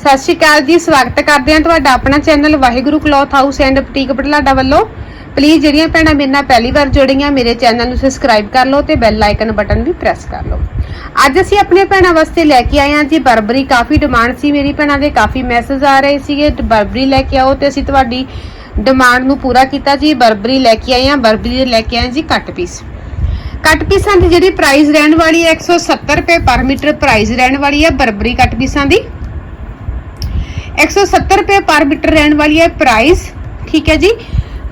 ਸਤਿ ਸ਼੍ਰੀ ਅਕਾਲ ਜੀ, ਸਵਾਗਤ ਕਰਦੇ ਹਾਂ ਤੁਹਾਡਾ ਆਪਣਾ channel Waheguru cloth house and boutique Batlada ਵੱਲੋਂ। ਪਲੀਜ਼ ਜਿਹੜੀਆਂ ਭੈਣਾਂ ਮੇਰੇ ਨਾਲ ਪਹਿਲੀ ਵਾਰ ਜੁੜੀਆਂ, ਮੇਰੇ ਚੈਨਲ ਨੂੰ ਸਬਸਕ੍ਰਾਈਬ ਕਰ ਲਓ ਤੇ ਬੈਲ ਆਈਕਨ ਬਟਨ ਵੀ ਪ੍ਰੈਸ ਕਰ ਲਓ। ਅੱਜ ਅਸੀਂ ਆਪਣੇ ਭੈਣਾਂ ਵਾਸਤੇ ਲੈ ਕੇ ਆਏ ਹਾਂ ਜੀ, ਬਰਬਰੀ ਕਾਫੀ ਡਿਮਾਂਡ ਸੀ ਮੇਰੀ ਭੈਣਾਂ ਦੇ, ਕਾਫੀ ਮੈਸੇਜ ਆ ਰਹੇ ਸੀਗੇ ਬਰਬਰੀ ਲੈ ਕੇ ਆਓ ਤੇ ਅਸੀਂ ਤੁਹਾਡੀ ਡਿਮਾਂਡ ਨੂੰ ਪੂਰਾ ਕੀਤਾ ਜੀ, ਬਰਬਰੀ ਲੈ ਕੇ ਆਏ ਹਾਂ, ਬਰਬਰੀ ਲੈ ਕੇ ਆਏ ਜੀ ਕੱਟ ਪੀਸ ਕੱਟ ਪੀਸਾਂ ਦੀ ਜਿਹੜੀ ਪ੍ਰਾਈਸ ਰਹਿਣ ਵਾਲੀ ਹੈ 170 ਰੁਪਏ ਪਰ ਮੀਟਰ ਪ੍ਰਾਈਸ ਰਹਿਣ ਵਾਲੀ ਹੈ, ਬਰਬਰੀ ਕੱਟ ਪੀਸਾਂ ਦੀ। 170 ਰੁਪਏ ਪਰ ਮੀਟਰ ਰਹਿਣ ਵਾਲੀ ਹੈ ਪ੍ਰਾਈਸ ਠੀਕ ਹੈ ਜੀ।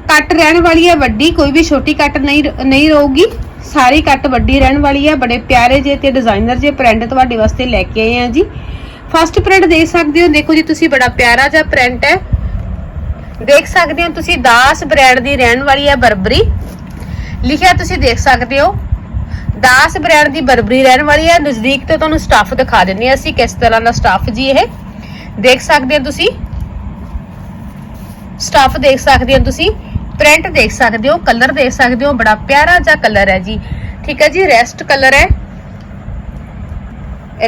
ਕੱਟ ਰਹਿਣ ਵਾਲੀ ਹੈ ਵੱਡੀ, ਕੋਈ ਵੀ ਛੋਟੀ ਕੱਟ ਨਹੀਂ ਨਹੀਂ ਰਹੂਗੀ। ਸਾਰੀ ਕੱਟ ਵੱਡੀ ਰਹਿਣ ਵਾਲੀ ਹੈ, ਬੜੇ ਪਿਆਰੇ ਜੇ ਤੇ ਡਿਜ਼ਾਈਨਰ ਜੇ ਪ੍ਰਿੰਟ ਤੁਹਾਡੇ ਵਾਸਤੇ ਲੈ ਕੇ ਆਏ ਆ ਜੀ। ਫਸਟ ਪ੍ਰਿੰਟ ਦੇਖ ਸਕਦੇ ਹੋ, ਦੇਖੋ ਜੀ ਤੁਸੀਂ ਬੜਾ ਪਿਆਰਾ ਜਿਹਾ ਪ੍ਰਿੰਟ ਹੈ। ਦੇਖ ਸਕਦੇ ਹੋ ਤੁਸੀਂ ਦਾਸ ਬ੍ਰਾਂਡ ਦੀ ਰਹਿਣ ਵਾਲੀ ਹੈ ਬਰਬਰੀ। ਲਿਖਿਆ ਤੁਸੀਂ ਦੇਖ ਸਕਦੇ ਹੋ। ਦਾਸ ਬ੍ਰਾਂਡ ਦੀ ਬਰਬਰੀ ਰਹਿਣ ਵਾਲੀ ਹੈ। ਨਜ਼ਦੀਕ ਤੋਂ ਤੁਹਾਨੂੰ ਸਟਾਫ ਦਿਖਾ ਦਿੰਦੇ ਹਾਂ ਅਸੀਂ ਕਿਸ ਤਰ੍ਹਾਂ ਦਾ ਸਟਾਫ ਜੀ ਇਹ। ਦੇਖ ਸਕਦੇ ਹੋ ਤੁਸੀਂ? ਸਟਾਫ ਦੇਖ ਸਕਦੇ ਹੋ ਤੁਸੀਂ? ਪ੍ਰਿੰਟ ਦੇਖ ਸਕਦੇ ਹੋ? ਕਲਰ ਦੇਖ ਸਕਦੇ ਹੋ? ਬੜਾ ਪਿਆਰਾ ਜਿਹਾ ਕਲਰ ਹੈ ਜੀ। ਠੀਕ ਹੈ ਜੀ ਰੈਸਟ ਕਲਰ ਹੈ।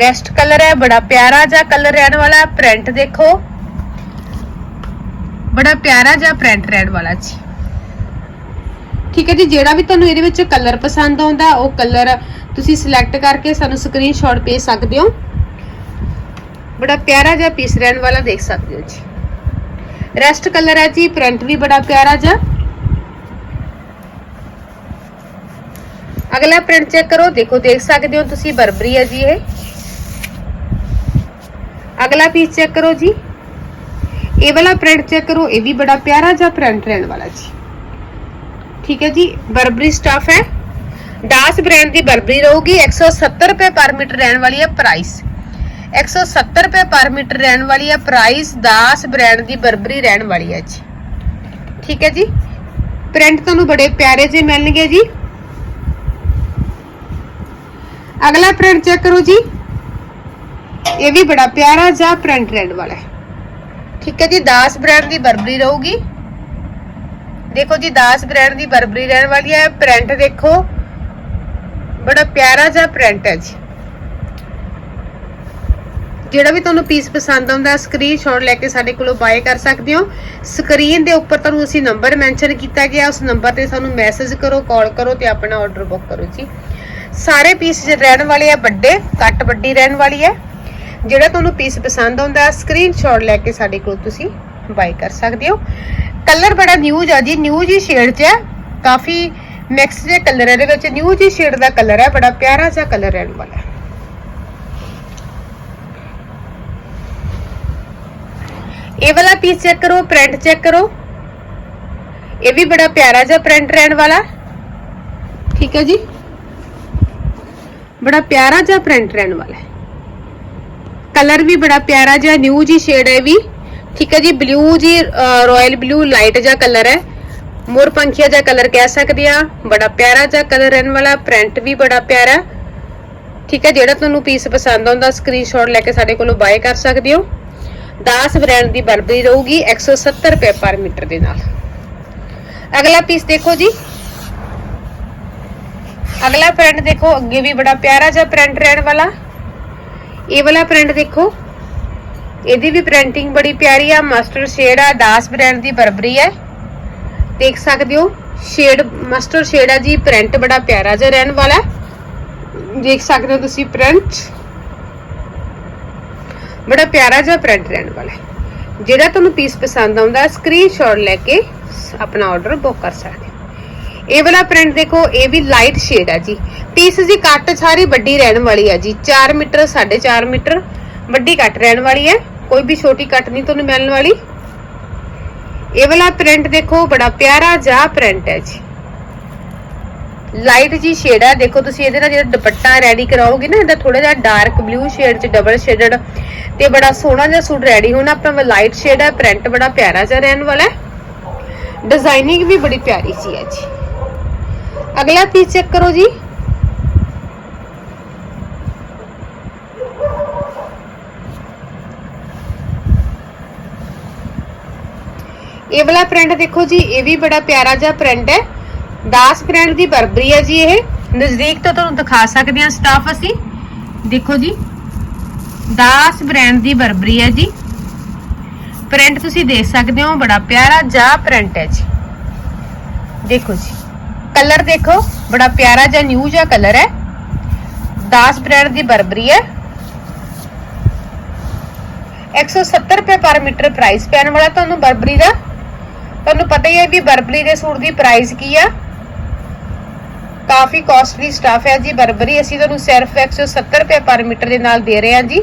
ਰੈਸਟ ਕਲਰ ਹੈ, ਬੜਾ ਪਿਆਰਾ ਜਿਹਾ ਕਲਰ ਰਹਿਣ ਵਾਲਾ। ਪ੍ਰਿੰਟ ਦੇਖੋ। ਬੜਾ ਪਿਆਰਾ ਜਿਹਾ ਪ੍ਰਿੰਟ ਰਹਿਣ ਵਾਲਾ ਜੀ। ਠੀਕ ਹੈ ਜੀ, ਜਿਹੜਾ ਵੀ ਤੁਹਾਨੂੰ ਇਹਦੇ ਵਿੱਚ ਕਲਰ ਪਸੰਦ ਆਉਂਦਾ, ਉਹ ਕਲਰ ਤੁਸੀਂ ਸਿਲੈਕਟ ਕਰਕੇ ਸਾਨੂੰ ਸਕਰੀਨਸ਼ਾਟ ਭੇਜ ਸਕਦੇ ਹੋ। ਬੜਾ ਪਿਆਰਾ ਜਿਹਾ ਪੀਸ ਰਹਿਣ ਵਾਲਾ ਦੇਖ ਸਕਦੇ ਹੋ ਜੀ ਰੈਸਟ ਕਲਰ ਹੈ ਜੀ ਪ੍ਰਿੰਟ ਵੀ ਬੜਾ ਪਿਆਰਾ ਜਿਹਾ ਅਗਲਾ ਪ੍ਰਿੰਟ ਚੈੱਕ ਕਰੋ ਦੇਖੋ ਦੇਖ ਸਕਦੇ ਹੋ ਤੁਸੀਂ ਬਰਬਰੀ ਹੈ ਜੀ ਇਹ ਅਗਲਾ ਪੀਸ ਚੈੱਕ ਕਰੋ ਜੀ ਇਹ ਵਾਲਾ ਪ੍ਰਿੰਟ ਚੈੱਕ ਕਰੋ ਇਹ ਵੀ ਬੜਾ ਪਿਆਰਾ ਜਿਹਾ ਪ੍ਰਿੰਟ ਰਹਿਣ ਵਾਲਾ ਜੀ ਠੀਕ ਹੈ ਜੀ ਬਰਬਰੀ ਸਟਾਫ ਹੈ ਡਾਸ ਬ੍ਰਾਂਡ ਦੀ ਬਰਬਰੀ ਰਹੂਗੀ 170 ਰੁਪਏ ਪਰ ਮੀਟਰ ਰਹਿਣ ਵਾਲੀ ਹੈ ਪ੍ਰਾਈਸ 170 ਰੁਪਏ ਪਰ ਮੀਟਰ ਰਹਿਣ ਵਾਲੀ ਹੈ ਪ੍ਰਾਈਸ ਦਾਸ ਬ੍ਰਾਂਡ ਦੀ ਬਰਬਰੀ ਰਹਿਣ ਵਾਲੀ ਹੈ ਜੀ। ਠੀਕ ਹੈ ਜੀ? ਪ੍ਰਿੰਟ ਤੁਹਾਨੂੰ ਬੜੇ ਪਿਆਰੇ ਜਿਹੇ ਮਿਲਣਗੇ ਜੀ। ਅਗਲਾ ਪ੍ਰਿੰਟ ਚੈੱਕ ਕਰੋ ਜੀ। ਇਹ ਵੀ ਬੜਾ ਪਿਆਰਾ ਜਿਹਾ ਪ੍ਰਿੰਟ ਰਹਿਣ ਵਾਲਾ ਹੈ। ਠੀਕ ਹੈ ਜੀ? ਦਾਸ ਬ੍ਰਾਂਡ ਦੀ ਬਰਬਰੀ ਰਹੂਗੀ। ਦੇਖੋ ਜੀ, ਦਾਸ ਬ੍ਰਾਂਡ ਦੀ ਬਰਬਰੀ ਰਹਿਣ ਵਾਲੀ ਹੈ ਪ੍ਰਿੰਟ ਦੇਖੋ। ਬੜਾ ਪਿਆਰਾ ਜਿਹਾ ਪ੍ਰਿੰਟ ਹੈ ਜੀ। ਜਿਹੜਾ ਵੀ ਤੁਹਾਨੂੰ ਪੀਸ ਪਸੰਦ ਆਉਂਦਾ ਸਕਰੀਨਸ਼ਾਟ ਲੈ ਕੇ ਸਾਡੇ ਕੋਲੋਂ ਬਾਏ ਕਰ ਸਕਦੇ ਹੋ। ਸਕਰੀਨ ਦੇ ਉੱਪਰ ਤੁਹਾਨੂੰ ਅਸੀਂ ਨੰਬਰ ਮੈਂਸ਼ਨ ਕੀਤਾ ਗਿਆ, ਉਸ ਨੰਬਰ ਤੇ ਸਾਨੂੰ ਮੈਸੇਜ ਕਰੋ ਕਾਲ ਕਰੋ ਤੇ ਆਪਣਾ ਆਰਡਰ ਬੁੱਕ ਕਰੋ ਜੀ। ਸਾਰੇ ਪੀਸ ਰਹਿਣ ਵਾਲੇ ਆ, ਵੱਡੇ ਕੱਟ ਵੱਡੀ ਰਹਿਣ ਵਾਲੀ ਹੈ। ਜਿਹੜਾ ਤੁਹਾਨੂੰ ਪੀਸ ਪਸੰਦ ਆਉਂਦਾ ਸਕਰੀਨਸ਼ਾਟ ਲੈ ਕੇ ਸਾਡੇ ਕੋਲ ਤੁਸੀਂ ਬਾਈ ਕਰ ਸਕਦੇ ਹੋ। ਕਲਰ ਬੜਾ ਨਿਊ ਆ ਜੀ ਨਿਊ ਹੀ ਸ਼ੇਡ 'ਚ ਹੈ। ਕਾਫੀ ਮਿਕਸ ਜੇ ਕਲਰ ਹੈ ਇਹਦੇ ਵਿੱਚ। ਨਿਊ ਹੀ ਸ਼ੇਡ ਦਾ ਕਲਰ ਹੈ, ਬੜਾ ਪਿਆਰਾ ਜਿਹਾ ਕਲਰ ਰਹਿਣ ਵਾਲਾ ਇਹ ਵਾਲਾ ਪੀਸ ਚੈੱਕ ਕਰੋ ਪ੍ਰਿੰਟ ਚੈੱਕ ਕਰੋ। ਇਹ ਵੀ ਬੜਾ ਪਿਆਰਾ ਜਿਹਾ ਪ੍ਰਿੰਟ ਰਹਿਣ ਵਾਲਾ। ਠੀਕ ਹੈ ਜੀ? ਬੜਾ ਪਿਆਰਾ ਜਿਹਾ ਪ੍ਰਿੰਟ ਰਹਿਣ ਵਾਲਾ ਹੈ। ਕਲਰ ਵੀ ਬੜਾ ਪਿਆਰਾ ਜਿਹਾ ਨਿਊ ਜੀ ਸ਼ੇਡ ਹੈ ਵੀ। ਠੀਕ ਹੈ ਜੀ ਬਲੂ ਜੀ ਰਾਇਲ ਬਲੂ ਲਾਈਟ ਜਿਹਾ ਕਲਰ ਹੈ। ਮੋਰ ਪੰਖੀਆ ਜਿਹਾ ਕਲਰ ਕਹਿ ਸਕਦੇ ਆ ਬੜਾ ਪਿਆਰਾ ਜਿਹਾ ਕਲਰ ਰਹਿਣ ਵਾਲਾ ਪ੍ਰਿੰਟ ਵੀ ਬੜਾ ਪਿਆਰਾ। ਠੀਕ ਹੈ, ਜਿਹੜਾ ਤੁਹਾਨੂੰ ਪੀਸ ਪਸੰਦ ਆਉਂਦਾ ਸਕਰੀਨਸ਼ਾਟ ਲੈ ਕੇ ਸਾਡੇ ਕੋਲੋਂ ਬਾਏ ਕਰ ਸਕਦੇ ਹੋ। 10 ਬ੍ਰਾਂਡ ਦੀ ਬਰਬਰੀ ਰਹੂਗੀ 170 ਰੁਪਏ ਪਰ ਮੀਟਰ ਦੇ ਨਾਲ। ਅਗਲਾ ਪੀਸ ਦੇਖੋ ਜੀ। ਅਗਲਾ ਪ੍ਰਿੰਟ ਦੇਖੋ, ਅੱਗੇ ਵੀ ਬੜਾ ਪਿਆਰਾ ਜਿਹਾ ਪ੍ਰਿੰਟ ਰਹਿਣ ਵਾਲਾ। ਇਹ ਵਾਲਾ ਪ੍ਰਿੰਟ ਦੇਖੋ। ਇਹਦੀ ਵੀ ਪ੍ਰਿੰਟਿੰਗ ਬੜੀ ਪਿਆਰੀ ਆ ਮਸਟਰਡ ਸ਼ੇਡ ਆ, ਦਾਸ ਬ੍ਰਾਂਡ ਦੀ ਬਰਬਰੀ ਹੈ। ਦੇਖ ਸਕਦੇ ਹੋ ਸ਼ੇਡ ਮਸਟਰ ਸ਼ੇਡ ਆ ਜੀ ਪ੍ਰਿੰਟ ਬੜਾ ਪਿਆਰਾ ਜਿਹਾ ਰਹਿਣ ਵਾਲਾ। ਦੇਖ ਸਕਦੇ ਹੋ ਤੁਸੀਂ ਪ੍ਰਿੰਟ ਬੜਾ ਪਿਆਰਾ ਜਿਹਾ ਪ੍ਰਿੰਟ ਰਹਿਣ ਵਾਲਾ ਹੈ। ਜਿਹੜਾ ਤੁਹਾਨੂੰ ਪੀਸ ਪਸੰਦ ਆਉਂਦਾ ਸਕਰੀਨਸ਼ਾਟ ਲੈ ਕੇ ਆਪਣਾ ਆਰਡਰ ਬੁੱਕ ਕਰ ਸਕਦੇ ਹੋ। ਇਹ ਵਾਲਾ ਪ੍ਰਿੰਟ ਦੇਖੋ, ਇਹ ਵੀ ਲਾਈਟ ਸ਼ੇਡ ਹੈ ਜੀ। ਪੀਸ ਦੀ ਕੱਟ ਸਾਰੀ ਵੱਡੀ ਰਹਿਣ ਵਾਲੀ ਆ ਜੀ। 4 ਮੀਟਰ 4.5 ਮੀਟਰ ਵੱਡੀ ਕੱਟ ਰਹਿਣ ਵਾਲੀ ਹੈ। ਕੋਈ ਵੀ ਛੋਟੀ ਕੱਟ ਨਹੀਂ ਤੁਹਾਨੂੰ ਮਿਲਣ ਵਾਲੀ। ਇਹ ਵਾਲਾ ਪ੍ਰਿੰਟ ਦੇਖੋ, ਬੜਾ ਪਿਆਰਾ ਜਿਹਾ ਪ੍ਰਿੰਟ ਹੈ ਜੀ। ਲਾਈਟ ਜੀ ਸ਼ੇਡ ਹੈ ਦੇਖੋ ਤੁਸੀਂ ਇਹਦੇ ਨਾਲ ਜਿਹੜਾ ਦੁਪੱਟਾ ਰੈਡੀ ਕਰਾਓਗੇ ਨਾ, ਇਹਦਾ ਥੋੜਾ ਜਿਹਾ ਡਾਰਕ ਬਲੂ ਸ਼ੇਡ ਚ ਡਬਲ ਸ਼ੇਡਡ ਤੇ ਬੜਾ ਸੋਹਣਾ ਜਿਹਾ ਸੂਟ ਰੈਡੀ ਹੋਣਾ। ਆਪਣਾ ਲਾਈਟ ਸ਼ੇਡ ਹੈ ਪ੍ਰਿੰਟ ਬੜਾ ਪਿਆਰਾ ਜਿਹਾ ਰਹਿਣ ਵਾਲਾ ਹੈ। ਡਿਜ਼ਾਈਨਿੰਗ ਵੀ ਬੜੀ ਪਿਆਰੀ ਸੀ ਹੈ ਜੀ। ਅਗਲਾ ਪੀਸ ਚੈੱਕ ਕਰੋ ਜੀ। ਇਹ ਵਾਲਾ ਪ੍ਰਿੰਟ ਦੇਖੋ ਜੀ, ਇਹ ਵੀ ਬੜਾ ਪਿਆਰਾ ਜਿਹਾ ਪ੍ਰਿੰਟ ਹੈ। ਦਾਸ ਬ੍ਰਾਂਡ ਦੀ ਬਰਬਰੀ ਹੈ ਜੀ ਇਹ। ਨਜ਼ਦੀਕ ਤੋਂ ਤੁਹਾਨੂੰ ਦਿਖਾ ਸਕਦੇ ਹਾਂ ਸਟਾਫ ਅਸੀਂ। ਦੇਖੋ ਜੀ, ਦਾਸ ਬ੍ਰਾਂਡ ਦੀ ਬਰਬਰੀ ਹੈ ਜੀ। ਪ੍ਰਿੰਟ ਤੁਸੀਂ ਦੇਖ ਸਕਦੇ ਹੋ, ਬੜਾ ਪਿਆਰਾ ਜਾਂ ਪ੍ਰਿੰਟ ਹੈ ਜੀ। ਦੇਖੋ ਜੀ ਕਲਰ ਦੇਖੋ, ਬੜਾ ਪਿਆਰਾ ਜਿਹਾ ਨਿਊ ਜਿਹਾ ਕਲਰ ਹੈ। 10 ਬ੍ਰਾਂਡ ਦੀ ਬਰਬਰੀ ਹੈ। 170 ਰੁਪਏ ਪਰ ਮੀਟਰ ਪ੍ਰਾਈਸ ਪੈਣ ਵਾਲਾ ਤੁਹਾਨੂੰ ਬਰਬਰੀ ਦਾ। ਤੁਹਾਨੂੰ ਪਤਾ ਹੀ ਹੈ ਵੀ ਬਰਬਰੀ ਦੇ ਸੂਟ ਦੀ ਪ੍ਰਾਈਸ ਕੀ ਆ। ਕਾਫੀ ਕਾਸਟਲੀ ਸਟਾਫ ਹੈ ਜੀ, ਬਰਬਰੀ, ਅਸੀਂ ਤੁਹਾਨੂੰ ਸਿਰਫ 170 ਰੁਪਏ ਪਰ ਮੀਟਰ ਦੇ ਨਾਲ ਦੇ ਰਹੇ ਹਾਂ ਜੀ।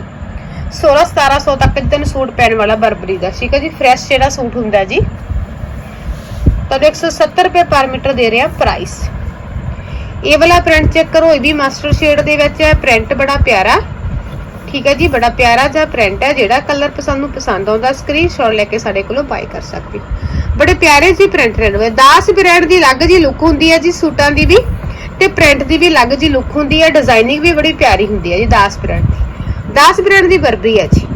16 1700 ਤੱਕ ਤੁਹਾਨੂੰ ਸੂਟ ਪੈਣ ਵਾਲਾ ਬਰਬਰੀ ਦਾ, ਠੀਕ ਹੈ ਜੀ ਫਰੈਸ਼ ਜਿਹੜਾ ਸੂਟ ਹੁੰਦਾ ਜੀ। ਤੁਹਾਨੂੰ 170 ਰੁਪਏ ਪਰ ਮੀਟਰ ਦੇ ਰਹੇ ਹਾਂ ਪ੍ਰਾਈਸ ਇਹ ਵਾਲਾ ਪ੍ਰਿੰਟ ਚੈੱਕ ਕਰੋ, ਇਹ ਵੀ ਮਾਸਟਰ ਸ਼ੇਡ ਦੇ ਵਿੱਚ ਹੈ ਪ੍ਰਿੰਟ ਬੜਾ ਪਿਆਰਾ। ਠੀਕ ਹੈ ਜੀ, ਬੜਾ ਪਿਆਰਾ ਜਿਹਾ ਪ੍ਰਿੰਟ ਹੈ, ਜਿਹੜਾ ਕਲਰ ਪਸੰਦ ਨੂੰ ਪਸੰਦ ਆਉਂਦਾ ਸਕਰੀਨਸ਼ਾਟ ਲੈ ਕੇ ਸਾਡੇ ਕੋਲੋਂ ਬਾਈ ਕਰ ਸਕਦੇ ਬੜੇ ਪਿਆਰੇ ਜੀ ਪ੍ਰਿੰਟ ਰਹਿਣ 10 ਬ੍ਰਾਂਡ ਦੀ ਅਲੱਗ ਜੀ ਲੁੱਕ ਹੁੰਦੀ ਹੈ ਜੀ ਸੂਟਾਂ ਦੀ ਵੀ। ਤੇ ਪ੍ਰਿੰਟ ਦੀ ਵੀ ਅਲੱਗ ਜੀ ਲੁੱਕ ਹੁੰਦੀ ਹੈ ਡਿਜ਼ਾਈਨਿੰਗ ਵੀ ਬੜੀ ਪਿਆਰੀ ਹੁੰਦੀ ਹੈ ਜੀ 10 ਬ੍ਰਾਂਡ ਦੀ। 10 ਬ੍ਰਾਂਡ ਦੀ ਬਰਬਰੀ ਹੈ ਜੀ।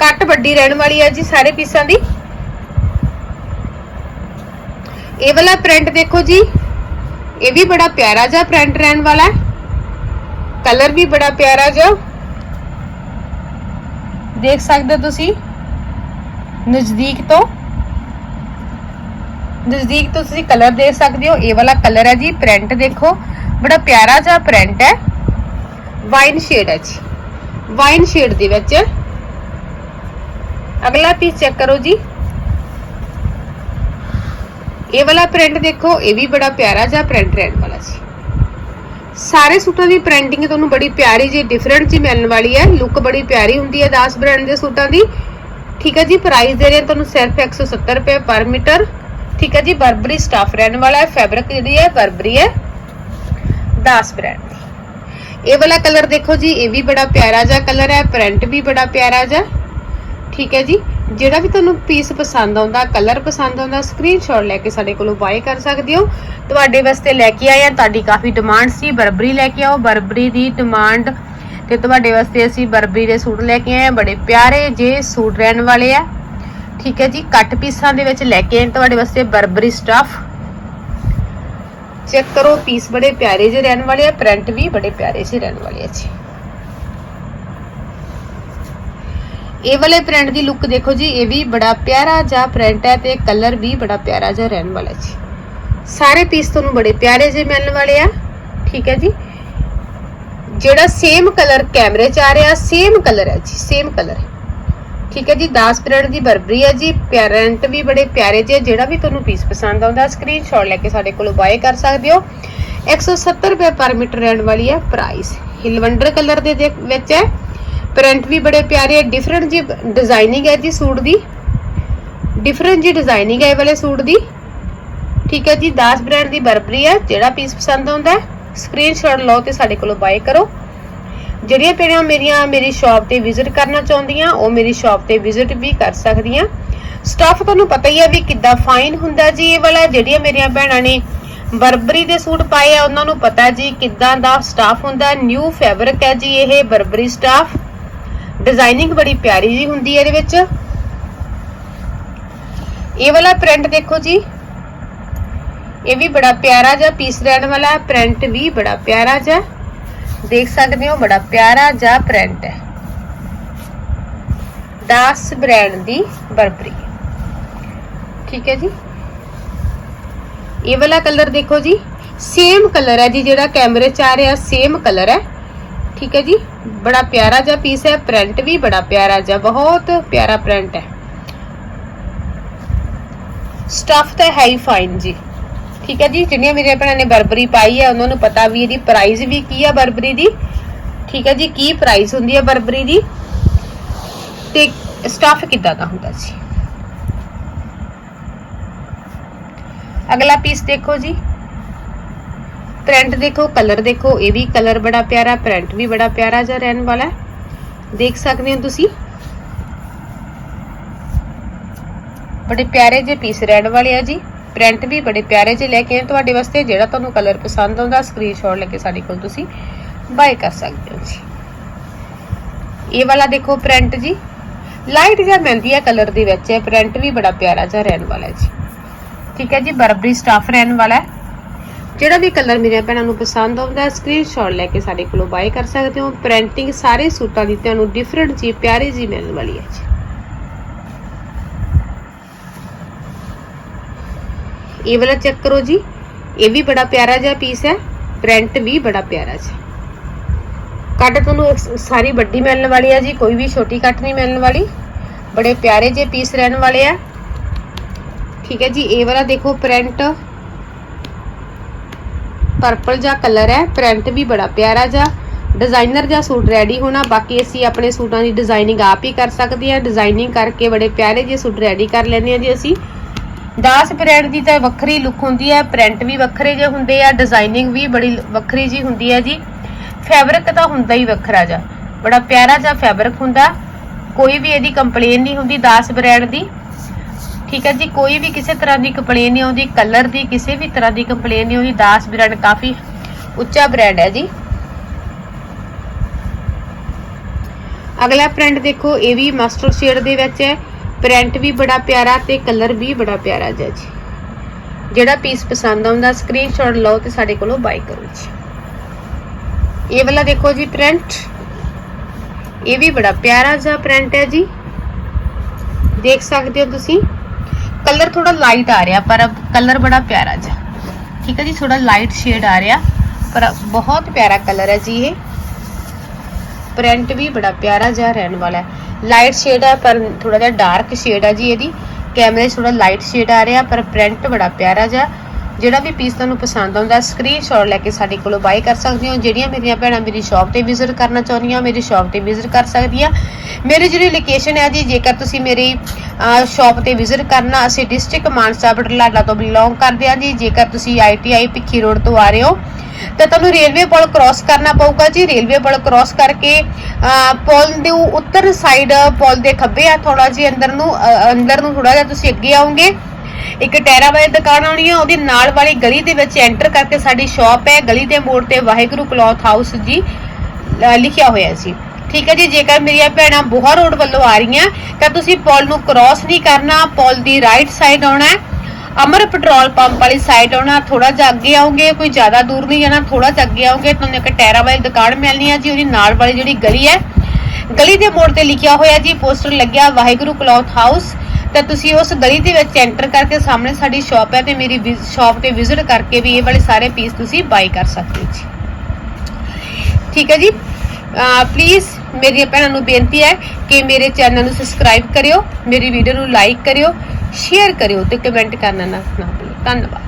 ਕੱਟ ਵੱਡੀ ਰਹਿਣ ਵਾਲੀ ਹੈ ਜੀ ਸਾਰੇ ਪੀਸਾਂ ਦੀ। ਇਹ ਵਾਲਾ ਪ੍ਰਿੰਟ ਦੇਖੋ ਜੀ, ਇਹ ਵੀ ਬੜਾ ਪਿਆਰਾ ਜਿਹਾ ਪ੍ਰਿੰਟ ਰਹਿਣ ਵਾਲਾ ਹੈ। ਕਲਰ ਵੀ ਬੜਾ ਪਿਆਰਾ ਜਿਹਾ। ਦੇਖ ਸਕਦੇ ਹੋ ਤੁਸੀਂ, ਨਜ਼ਦੀਕ ਤੋਂ। ਨਜ਼ਦੀਕ ਤੋਂ ਤੁਸੀਂ ਕਲਰ ਦੇਖ ਸਕਦੇ ਹੋ। ਇਹ ਵਾਲਾ ਕਲਰ ਹੈ ਜੀ ਪ੍ਰਿੰਟ ਦੇਖੋ। ਬੜਾ ਪਿਆਰਾ ਜਿਹਾ ਪ੍ਰਿੰਟ ਹੈ। ਵਾਈਨ ਸ਼ੇਡ ਹੈ ਜੀ। ਵਾਈਨ ਸ਼ੇਡ ਦੇ ਵਿੱਚ ਅਗਲਾ ਪੀਸ ਚੈੱਕ ਕਰੋ ਜੀ। ਇਹ ਵਾਲਾ ਪ੍ਰਿੰਟ ਦੇਖੋ, ਇਹ ਵੀ ਬੜਾ ਪਿਆਰਾ ਜਿਹਾ ਪ੍ਰਿੰਟ ਰਹਿਣ ਵਾਲਾ ਸੀ ਸਾਰੇ ਸੂਟਾਂ ਦੀ ਪ੍ਰਿੰਟਿੰਗ ਤੁਹਾਨੂੰ ਬੜੀ ਪਿਆਰੀ ਜੀ ਡਿਫਰੈਂਟ ਜੀ ਮਿਲਣ ਵਾਲੀ ਹੈ। ਲੁੱਕ ਬੜੀ ਪਿਆਰੀ ਹੁੰਦੀ ਹੈ 10 ਬ੍ਰਾਂਡ ਦੇ ਸੂਟਾਂ ਦੀ। ਠੀਕ ਹੈ ਜੀ ਪ੍ਰਾਈਸ ਦੇ ਰਹੇ ਤੁਹਾਨੂੰ ਸਿਰਫ 170 ਰੁਪਏ ਪਰ ਮੀਟਰ ਠੀਕ ਹੈ ਜੀ, ਬਰਬਰੀ ਸਟਾਫ ਰਹਿਣ ਵਾਲਾ ਹੈ ਫੈਬਰਿਕ ਜਿਹੜੀ ਹੈ, ਬਰਬਰੀ ਹੈ 10 ਬ੍ਰਾਂਡ ਦੀ। ਇਹ ਵਾਲਾ ਕਲਰ ਦੇਖੋ ਜੀ, ਇਹ ਵੀ ਬੜਾ ਪਿਆਰਾ ਜਿਹਾ ਕਲਰ ਹੈ ਪ੍ਰਿੰਟ ਵੀ ਬੜਾ ਪਿਆਰਾ ਜਿਹਾ। ਠੀਕ ਹੈ ਜੀ, ਜਿਹੜਾ ਵੀ ਤੁਹਾਨੂੰ ਪੀਸ ਪਸੰਦ ਆਉਂਦਾ ਕਲਰ ਪਸੰਦ ਆਉਂਦਾ ਸਕਰੀਨਸ਼ਾਟ ਲੈ ਕੇ ਸਾਡੇ ਕੋਲੋਂ ਬਾਏ ਕਰ ਸਕਦੇ ਹੋ। ਤੁਹਾਡੇ ਵਾਸਤੇ ਲੈ ਕੇ ਆਏ ਆ, ਤੁਹਾਡੀ ਕਾਫੀ ਡਿਮਾਂਡ ਸੀ, ਬਰਬਰੀ ਲੈ ਕੇ ਆਓ। ਬਰਬਰੀ ਦੀ ਡਿਮਾਂਡ ਤੇ ਤੁਹਾਡੇ ਵਾਸਤੇ ਅਸੀਂ ਬਰਬਰੀ ਦੇ ਸੂਟ ਲੈ ਕੇ ਆਏ ਆ, ਬੜੇ ਪਿਆਰੇ ਜੇ ਸੂਟ ਰਹਿਣ ਵਾਲੇ ਆ। ਠੀਕ ਹੈ ਜੀ, ਕੱਟ ਪੀਸਾਂ ਦੇ ਵਿੱਚ ਲੈ ਕੇ ਆਏ ਤੁਹਾਡੇ ਵਾਸਤੇ ਬਰਬਰੀ ਸਟਫ ਚੈੱਕ ਕਰੋ ਪੀਸ ਬੜੇ ਪਿਆਰੇ ਜਿਹੇ ਰਹਿਣ ਵਾਲੇ ਆ ਪ੍ਰਿੰਟ ਵੀ ਬੜੇ ਪਿਆਰੇ ਜਿਹੇ ਰਹਿਣ ਵਾਲੇ ਆ ਜੀ। ਇਹ ਵਾਲੇ ਪ੍ਰਿੰਟ ਦੀ ਲੁੱਕ ਦੇਖੋ ਜੀ, ਇਹ ਵੀ ਬੜਾ ਪਿਆਰਾ ਜਿਹਾ ਪ੍ਰਿੰਟ ਹੈ ਤੇ ਕਲਰ ਵੀ ਬੜਾ ਪਿਆਰਾ ਜਿਹਾ ਰਹਿਣ ਵਾਲਾ ਜੀ। ਸਾਰੇ ਪੀਸ ਤੁਹਾਨੂੰ ਬੜੇ ਪਿਆਰੇ ਜਿਹੇ ਮਿਲਣ ਵਾਲੇ ਆ, ਠੀਕ ਹੈ ਜੀ। ਜਿਹੜਾ ਸੇਮ ਕਲਰ ਕੈਮਰੇ 'ਚ ਆ ਰਿਹਾ ਸੇਮ ਕਲਰ ਹੈ ਜੀ ਸੇਮ ਕਲਰ ਹੈ ਠੀਕ ਹੈ ਜੀ 10 ਪ੍ਰਿੰਟ ਦੀ ਬਰਬਰੀ ਹੈ ਜੀ। ਪੈਰੈਂਟ ਵੀ ਬੜੇ ਪਿਆਰੇ ਜਿਹੇ ਜਿਹੜਾ ਵੀ ਤੁਹਾਨੂੰ ਪੀਸ ਪਸੰਦ ਆਉਂਦਾ ਸਕਰੀਨਸ਼ਾਟ ਲੈ ਕੇ ਸਾਡੇ ਕੋਲੋਂ ਬਾਏ ਕਰ ਸਕਦੇ ਹੋ। 170 ਰੁਪਏ ਪਰ ਮੀਟਰ ਰਹਿਣ ਵਾਲੀ ਹੈ ਪ੍ਰਾਈਸ ਹਿਲਵੰਡਰ ਕਲਰ ਦੇ ਵਿੱਚ ਹੈ। ਪ੍ਰਿੰਟ ਵੀ ਬੜੇ ਪਿਆਰੇ ਹੈ ਡਿਫਰੈਂਟ ਜੀ ਡਿਜ਼ਾਈਨਿੰਗ ਹੈ ਜੀ ਸੂਟ ਦੀ। ਡਿਫਰੈਂਟ ਜੀ ਡਿਜ਼ਾਈਨਿੰਗ ਹੈ ਵਾਲੇ ਸੂਟ ਦੀ। ਠੀਕ ਹੈ ਜੀ 10 ਬ੍ਰਾਂਡ ਦੀ ਬਰਬਰੀ ਹੈ, ਜਿਹੜਾ ਪੀਸ ਪਸੰਦ ਆਉਂਦਾ ਹੈ। ਸਕਰੀਨਸ਼ਾਟ ਲਓ ਤੇ ਸਾਡੇ ਕੋਲੋਂ ਬਾਏ ਕਰੋ। ਜਿਹੜੀਆਂ ਭੈਣਾਂ ਮੇਰੀਆਂ, ਮੇਰੀ ਸ਼ਾਪ ਤੇ ਵਿਜ਼ਿਟ ਕਰਨਾ ਚਾਹੁੰਦੀਆਂ, ਉਹ ਮੇਰੀ ਸ਼ਾਪ ਤੇ ਵਿਜ਼ਿਟ ਵੀ ਕਰ ਸਕਦੀਆਂ। ਸਟਾਫ ਤੁਹਾਨੂੰ ਪਤਾ ਹੀ ਹੈ ਵੀ ਕਿੱਦਾਂ ਫਾਈਨ ਹੁੰਦਾ ਜੀ ਇਹ ਵਾਲਾ, ਜਿਹੜੀਆਂ ਮੇਰੀਆਂ ਭੈਣਾਂ ਨੇ ਬਰਬਰੀ ਦੇ ਸੂਟ ਪਾਏ ਆ, ਉਹਨਾਂ ਨੂੰ ਪਤਾ ਜੀ ਕਿੱਦਾਂ ਦਾ ਸਟਾਫ ਹੁੰਦਾ। ਨਿਊ ਫੈਬਰਿਕ ਹੈ ਜੀ ਇਹ ਬਰਬਰੀ ਸਟਾਫ ਡਿਜ਼ਾਈਨਿੰਗ ਬੜੀ ਪਿਆਰੀ ਜੀ ਹੁੰਦੀ ਹੈ ਇਹਦੇ ਵਿੱਚ। ਇਹ ਵਾਲਾ ਪ੍ਰਿੰਟ ਦੇਖੋ ਜੀ। ਇਹ ਵੀ ਬੜਾ ਪਿਆਰਾ ਜਿਹਾ ਪੀਸ ਰਹਿਣ ਵਾਲਾ ਪ੍ਰਿੰਟ ਵੀ ਬੜਾ ਪਿਆਰਾ ਜਿਹਾ। ਦੇਖ ਸਕਦੇ ਹੋ, ਬੜਾ ਪਿਆਰਾ ਜਿਹਾ ਪ੍ਰਿੰਟ ਹੈ। 10 ਬ੍ਰਾਂਡ ਦੀ ਬਰਬਰੀ। ਠੀਕ ਹੈ ਜੀ? ਇਹ ਵਾਲਾ ਕਲਰ ਦੇਖੋ ਜੀ। ਸੇਮ ਕਲਰ ਹੈ ਜੀ, ਜਿਹੜਾ ਕੈਮਰੇ 'ਚ ਆ ਰਿਹਾ ਸੇਮ ਕਲਰ ਹੈ। ਠੀਕ ਹੈ ਜੀ? ਬੜਾ ਪਿਆਰਾ ਜਿਹਾ ਪੀਸ ਹੈ ਪ੍ਰਿੰਟ ਵੀ ਬੜਾ ਪਿਆਰਾ ਜਿਹਾ, ਬਹੁਤ ਪਿਆਰਾ ਪ੍ਰਿੰਟ ਹੈ। ਸਟਫ ਤਾਂ ਹੈ ਹੀ ਫਾਈਨ ਜੀ। ਠੀਕ ਹੈ ਜੀ ਜਿਹੜੀਆਂ ਮੇਰੀਆਂ ਭੈਣਾਂ ਨੇ ਬਰਬਰੀ ਪਾਈ ਹੈ, ਉਹਨਾਂ ਨੂੰ ਪਤਾ ਵੀ ਇਹਦੀ ਪ੍ਰਾਈਸ ਵੀ ਕੀ ਹੈ ਬਰਬਰੀ ਦੀ। ਠੀਕ ਹੈ ਜੀ, ਕੀ ਪ੍ਰਾਈਸ ਹੁੰਦੀ ਹੈ ਬਰਬਰੀ ਦੀ? ਤੇ ਸਟਫ ਕਿੱਦਾਂ ਦਾ ਹੁੰਦਾ ਜੀ? ਅਗਲਾ ਪੀਸ ਦੇਖੋ ਜੀ। ਪ੍ਰਿੰਟ ਦੇਖੋ ਕਲਰ ਦੇਖੋ, ਇਹ ਵੀ ਕਲਰ ਬੜਾ ਪਿਆਰਾ ਪ੍ਰਿੰਟ ਵੀ ਬੜਾ ਪਿਆਰਾ ਜਿਹਾ ਰਹਿਣ ਵਾਲਾ ਹੈ। ਦੇਖ ਸਕਦੇ ਹੋ ਤੁਸੀਂ? ਬੜੇ ਪਿਆਰੇ ਜਿਹੇ ਪੀਸ ਰਹਿਣ ਵਾਲੇ ਆ ਜੀ। ਪ੍ਰਿੰਟ ਵੀ ਬੜੇ ਪਿਆਰੇ ਜਿਹੇ ਲੈ ਕੇ ਆਏ। ਤੁਹਾਡੇ ਵਾਸਤੇ ਜਿਹੜਾ ਤੁਹਾਨੂੰ ਕਲਰ ਪਸੰਦ ਆਉਂਦਾ ਸਕਰੀਨਸ਼ਾਟ ਲੈ ਕੇ ਸਾਡੇ ਕੋਲ ਤੁਸੀਂ ਬਾਏ ਕਰ ਸਕਦੇ ਹੋ ਜੀ। ਇਹ ਵਾਲਾ ਦੇਖੋ ਪ੍ਰਿੰਟ ਜੀ। ਲਾਈਟ ਜਿਹਾ ਮਹਿੰਦੀ ਹੈ ਕਲਰ ਦੇ ਵਿੱਚ ਹੈ ਪ੍ਰਿੰਟ ਵੀ ਬੜਾ ਪਿਆਰਾ ਜਿਹਾ ਰਹਿਣ ਵਾਲਾ ਹੈ ਜੀ। ਠੀਕ ਹੈ ਜੀ, ਬਰਬਰੀ ਸਟਾਫ ਰਹਿਣ ਵਾਲਾ ਹੈ। ਜਿਹੜਾ ਵੀ ਕਲਰ ਮੇਰੀਆਂ ਭੈਣਾਂ ਨੂੰ ਪਸੰਦ ਆਉਂਦਾ ਸਕਰੀਨਸ਼ਾਟ ਲੈ ਕੇ ਸਾਡੇ ਕੋਲੋਂ ਬਾਏ ਕਰ ਸਕਦੇ ਹੋ। ਪ੍ਰਿੰਟਿੰਗ ਸਾਰੇ ਸੂਟਾਂ ਦੀ ਤੁਹਾਨੂੰ ਡਿਫਰੈਂਟ ਜੀ ਪਿਆਰੀ ਜੀ ਮਿਲਣ ਵਾਲੀ ਹੈ ਜੀ। ਇਹ ਵਾਲਾ ਚੈੱਕ ਕਰੋ ਜੀ। ਇਹ ਵੀ ਬੜਾ ਪਿਆਰਾ ਜਿਹਾ ਪੀਸ ਹੈ। ਪ੍ਰਿੰਟ ਵੀ ਬੜਾ ਪਿਆਰਾ ਜਿਹਾ ਕੱਟ ਤੁਹਾਨੂੰ ਸਾਰੀ ਵੱਡੀ ਮਿਲਣ ਵਾਲੀ ਹੈ ਜੀ, ਕੋਈ ਵੀ ਛੋਟੀ ਕੱਟ ਨਹੀਂ ਮਿਲਣ ਵਾਲੀ। ਬੜੇ ਪਿਆਰੇ ਜਿਹੇ ਪੀਸ ਰਹਿਣ ਵਾਲੇ ਆ। ਠੀਕ ਹੈ ਜੀ, ਇਹ ਵਾਲਾ ਦੇਖੋ ਪ੍ਰਿੰਟ ਪਰਪਲ ਜਿਹਾ ਕਲਰ ਹੈ। ਪ੍ਰਿੰਟ ਵੀ ਬੜਾ ਪਿਆਰਾ ਜਿਹਾ। ਡਿਜ਼ਾਈਨਰ ਜਿਹਾ ਸੂਟ ਰੈਡੀ ਹੋਣਾ। ਬਾਕੀ ਅਸੀਂ ਆਪਣੇ ਸੂਟਾਂ ਦੀ ਡਿਜ਼ਾਈਨਿੰਗ ਆਪ ਹੀ ਕਰ ਸਕਦੇ ਹਾਂ। ਡਿਜ਼ਾਈਨਿੰਗ ਕਰਕੇ ਬੜੇ ਪਿਆਰੇ ਜਿਹੇ ਸੂਟ ਰੈਡੀ ਕਰ ਲੈਂਦੇ ਹਾਂ ਜੀ ਅਸੀਂ। 10 ਬ੍ਰਾਂਡ ਦੀ ਤਾਂ ਵੱਖਰੀ ਲੁੱਕ ਹੁੰਦੀ ਹੈ ਪ੍ਰਿੰਟ ਵੀ ਵੱਖਰੇ ਜਿਹੇ ਹੁੰਦੇ ਆ ਡਿਜ਼ਾਈਨਿੰਗ ਵੀ ਬੜੀ ਵੱਖਰੀ ਜੀ ਹੁੰਦੀ ਹੈ ਜੀ। ਫੈਬਰਿਕ ਤਾਂ ਹੁੰਦਾ ਹੀ ਵੱਖਰਾ ਜਿਹਾ, ਬੜਾ ਪਿਆਰਾ ਜਿਹਾ ਫੈਬਰਿਕ ਹੁੰਦਾ। ਕੋਈ ਵੀ ਇਹਦੀ ਕੰਪਲੇਨ ਨਹੀਂ ਹੁੰਦੀ ਦਾਸ ਬ੍ਰਾਂਡ ਦੀ। ਠੀਕ ਹੈ ਜੀ, ਕੋਈ ਵੀ ਕਿਸੇ ਤਰ੍ਹਾਂ ਦੀ ਕੰਪਲੇਨ ਨਹੀਂ ਆਉਂਦੀ ਕਲਰ ਦੀ ਕਿਸੇ ਵੀ ਤਰ੍ਹਾਂ ਦੀ ਕੰਪਲੇਨ ਨਹੀਂ ਆਉਂਦੀ, ਦਾਸ ਬ੍ਰਾਂਡ ਕਾਫੀ ਉੱਚਾ ਬ੍ਰਾਂਡ ਹੈ ਜੀ। ਅਗਲਾ ਪ੍ਰਿੰਟ ਦੇਖੋ, ਇਹ ਵੀ ਮਸਟਰ ਸ਼ੇਡ ਦੇ ਵਿੱਚ ਹੈ। ਪ੍ਰਿੰਟ ਵੀ ਬੜਾ ਪਿਆਰਾ ਤੇ ਕਲਰ ਵੀ ਬੜਾ ਪਿਆਰਾ ਜਿਹਾ ਜੀ। ਜਿਹੜਾ ਪੀਸ ਪਸੰਦ ਆਉਂਦਾ ਸਕਰੀਨਸ਼ਾਟ ਲਓ ਤੇ ਸਾਡੇ ਕੋਲੋਂ ਬਾਈ ਕਰੋ ਜੀ। ਇਹ ਵਾਲਾ ਦੇਖੋ ਜੀ ਪ੍ਰਿੰਟ ਇਹ ਵੀ ਬੜਾ ਪਿਆਰਾ ਜਿਹਾ ਪ੍ਰਿੰਟ ਹੈ ਜੀ। ਦੇਖ ਸਕਦੇ ਹੋ ਤੁਸੀਂ। ਕਲਰ ਥੋੜਾ ਲਾਈਟ ਆ ਰਿਹਾ, ਪਰ ਕਲਰ ਬੜਾ ਪਿਆਰਾ ਜਿਹਾ। ਠੀਕ ਹੈ ਜੀ ਥੋੜਾ ਲਾਈਟ ਸ਼ੇਡ ਆ ਰਿਹਾ, ਪਰ ਬਹੁਤ ਪਿਆਰਾ ਕਲਰ ਹੈ ਜੀ ਇਹ। ਪ੍ਰਿੰਟ ਵੀ ਬੜਾ ਪਿਆਰਾ ਜਿਹਾ ਰਹਿਣ ਵਾਲਾ ਹੈ। ਲਾਈਟ ਸ਼ੇਡ ਹੈ ਪਰ ਥੋੜਾ ਜਿਹਾ ਡਾਰਕ ਸ਼ੇਡ ਹੈ ਜੀ ਇਹਦੀ। ਕੈਮਰੇ 'ਚ ਥੋੜਾ ਲਾਈਟ ਸ਼ੇਡ ਆ ਰਿਹਾ, ਪਰ ਪ੍ਰਿੰਟ ਬੜਾ ਪਿਆਰਾ ਜਿਹਾ। ਜਿਹੜਾ ਵੀ ਪੀਸ ਤੁਹਾਨੂੰ ਪਸੰਦ ਆਉਂਦਾ ਸਕਰੀਨਸ਼ਾਟ ਲੈ ਕੇ ਸਾਡੇ ਕੋਲੋਂ ਬਾਈ ਕਰ ਸਕਦੇ ਹੋ। ਜਿਹੜੀਆਂ ਮੇਰੀਆਂ ਭੈਣਾਂ ਮੇਰੀ ਸ਼ਾਪ ਤੇ ਵਿਜ਼ਿਟ ਕਰਨਾ ਚਾਹੁੰਦੀਆਂ, ਮੇਰੀ ਸ਼ਾਪ ਤੇ ਵਿਜ਼ਿਟ ਕਰ ਸਕਦੀਆਂ। ਮੇਰੀ ਜਿਹੜੀ ਲੋਕੇਸ਼ਨ ਹੈ ਜੀ, ਜੇਕਰ ਤੁਸੀਂ ਮੇਰੀ ਸ਼ਾਪ ਤੇ ਵਿਜ਼ਿਟ ਕਰਨਾ, ਅਸੀਂ ਡਿਸਟ੍ਰਿਕਟ ਮਾਨਸਾ ਬਟਲਾਡਾ ਤੋਂ ਬਿਲੋਂਗ ਕਰਦੇ ਹਾਂ ਜੀ। ਜੇਕਰ ਤੁਸੀਂ ਆਈਟੀਆਈ ਭਿੱਖੀ ਰੋਡ ਤੋਂ ਆ ਰਹੇ ਹੋ, ਤਾਂ ਤੁਹਾਨੂੰ ਰੇਲਵੇ ਪੁਲ ਕ੍ਰਾਸ ਕਰਨਾ ਪਊਗਾ ਜੀ। ਰੇਲਵੇ ਪੁਲ ਕ੍ਰਾਸ ਕਰਕੇ ਪੁਲ ਦੇ ਉੱਤਰ ਸਾਈਡ ਪੁਲ ਦੇ ਖੱਬੇ ਆ ਥੋੜਾ ਜਿਹਾ ਅੰਦਰ ਨੂੰ ਅੰਦਰ ਨੂੰ ਥੋੜਾ ਜਿਹਾ ਤੁਸੀਂ ਅੱਗੇ ਆਓਗੇ। ਇੱਕ ਟੈਰਾ ਵਾਲੀ ਦੁਕਾਨ ਆਉਣੀ ਹੈ ਉਹਦੀ ਨਾਲ ਵਾਲੀ ਗਲੀ ਦੇ ਵਿੱਚ ਐਂਟਰ ਕਰਕੇ ਸਾਡੀ ਸ਼ਾਪ ਹੈ। ਗਲੀ ਦੇ ਮੋੜ ਤੇ ਵਾਹਿਗੁਰੂ ਕਲੌਥ ਹਾਊਸ ਜੀ ਲਿਖਿਆ ਹੋਇਆ ਸੀ ਠੀਕ ਹੈ ਜੀ, ਜੇਕਰ ਮੇਰੀਆਂ ਭੈਣਾਂ ਬੋਹਾ ਰੋਡ ਵੱਲੋਂ ਆ ਰਹੀਆਂ, ਤਾਂ ਤੁਸੀਂ ਪੁਲ ਨੂੰ ਕ੍ਰਾਸ ਨਹੀਂ ਕਰਨਾ, ਪੁਲ ਦੀ ਰਾਈਟ ਸਾਈਡ ਆਉਣਾ ਹੈ। ਅਮਰ ਪੈਟਰੋਲ ਪੰਪ ਵਾਲੀ ਸਾਈਡ ਆਉਣਾ ਥੋੜਾ ਜਿਹਾ ਅੱਗੇ ਆਉਂਗੇ ਕੋਈ ਜ਼ਿਆਦਾ ਦੂਰ ਨਹੀਂ ਜਾਣਾ ਥੋੜਾ ਜਿਹਾ ਅੱਗੇ ਆਉਂਗੇ ਤੁਹਾਨੂੰ ਇੱਕ ਟੈਰਾ ਵਾਲੀ ਦੁਕਾਨ ਮਿਲਣੀ ਹੈ ਜੀ, ਉਹਦੀ ਨਾਲ ਵਾਲੀ ਜਿਹੜੀ ਗਲੀ ਹੈ। ਗਲੀ ਦੇ ਮੋੜ ਤੇ ਲਿਖਿਆ ਹੋਇਆ ਜੀ, ਪੋਸਟਰ ਲੱਗਿਆ, ਵਾਹਿਗੁਰੂ ਕਲੌਥ ਹਾਊਸ ਤਾਂ ਤੁਸੀਂ ਉਸ ਗਲੀ ਦੇ ਵਿੱਚ ਐਂਟਰ ਕਰਕੇ ਸਾਹਮਣੇ ਸਾਡੀ ਸ਼ਾਪ ਹੈ ਤੇ ਮੇਰੀ ਸ਼ਾਪ ਤੇ ਵਿਜ਼ਿਟ ਕਰਕੇ ਵੀ ਇਹ ਵਾਲੇ ਸਾਰੇ ਪੀਸ ਤੁਸੀਂ ਬਾਈ ਕਰ ਸਕਦੇ ਹੋ ਜੀ। ਠੀਕ ਹੈ ਜੀ? ਪਲੀਜ਼ ਮੇਰੀ ਭੈਣਾਂ ਨੂੰ ਬੇਨਤੀ ਹੈ ਕਿ ਮੇਰੇ ਚੈਨਲ ਨੂੰ ਸਬਸਕ੍ਰਾਈਬ ਕਰਿਓ, ਮੇਰੀ ਵੀਡੀਓ ਨੂੰ ਲਾਈਕ ਕਰਿਓ ਸ਼ੇਅਰ ਕਰਿਓ ਤੇ ਕਮੈਂਟ ਕਰਨਾ ਨਾ ਨਾ ਭੁੱਲੋ। ਧੰਨਵਾਦ।